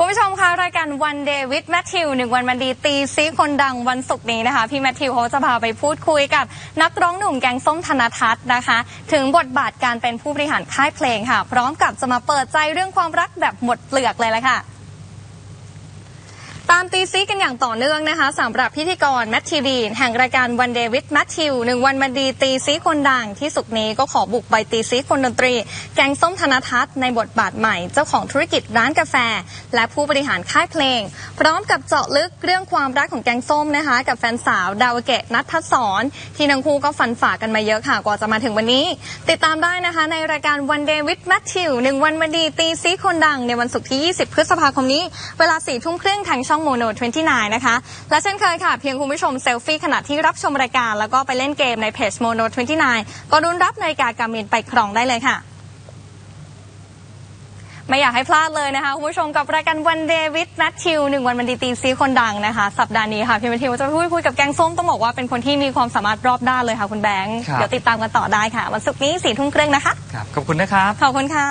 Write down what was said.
คุณผู้ชมคะรายการวันเดวิดแมทธิวหนึ่งวันมันดีตีซีคนดังวันศุกร์นี้นะคะ พี่แมทธิวเขาจะพาไปพูดคุยกับนักร้องหนุ่มแกงส้มธนทัศน์นะคะ ถึงบทบาทการเป็นผู้บริหารค่ายเพลงค่ะ พร้อมกับจะมาเปิดใจเรื่องความรักแบบหมดเปลือกเลยละค่ะ ตามตีซีกันอย่างต่อเนื่องนะคะสำหรับพิธีกรแมทธิวดีนแห่งรายการวันเดวิดแมทธิวหนึ่งวันมันดีตีซีคนดังที่สุกนี้ก็ขอบุกไปตีซีคนดนตรี แกงส้มธนทัศน์ในบทบาทใหม่เจ้าของธุรกิจร้านกาแฟ และผู้บริหารค่ายเพลง พร้อมกับเจาะลึกเรื่องความรักของแกงส้มนะคะ กับแฟนสาวดาวเกตนัทพัฒสอนที่ทั้งคู่ก็ฟันฝ่ากันมาเยอะค่ะกว่าจะมาถึงวันนี้ ติดตามได้นะคะในรายการวันเดวิดแมทธิวหนึ่งวันมันดีตีซีคนดังในวันศุกร์ที่ 20 พฤษภาคมนี้ เวลา4ทุ่มครึ่งทางช่องโมโน 29 นะคะ และเช่นเคยค่ะ เพียงคุณผู้ชมเซลฟี่ขณะที่รับชมรายการ แล้วก็ไปเล่นเกมในเพจโมโน 29 ก็รุนรับนาฬิกาการมินไปครองได้เลยค่ะไม่อยากให้พลาดเลยนะคะคุณผู้ชมกับรายการวันเดวิดแมทธิวหนึ่งวันมันดีตีซีคนดังนะคะ สัปดาห์นี้ค่ะพี่แมทธิวจะพูดคุยกับแกงส้มต้องบอกว่าเป็นคนที่มีความสามารถรอบด้านเลยค่ะคุณแบงค์ครับเดี๋ยวติดตามกันต่อได้ค่ะ วันศุกร์นี้สี่ทุ่มครึ่งนะคะครับขอบคุณนะครับ ขอบคุณค่ะ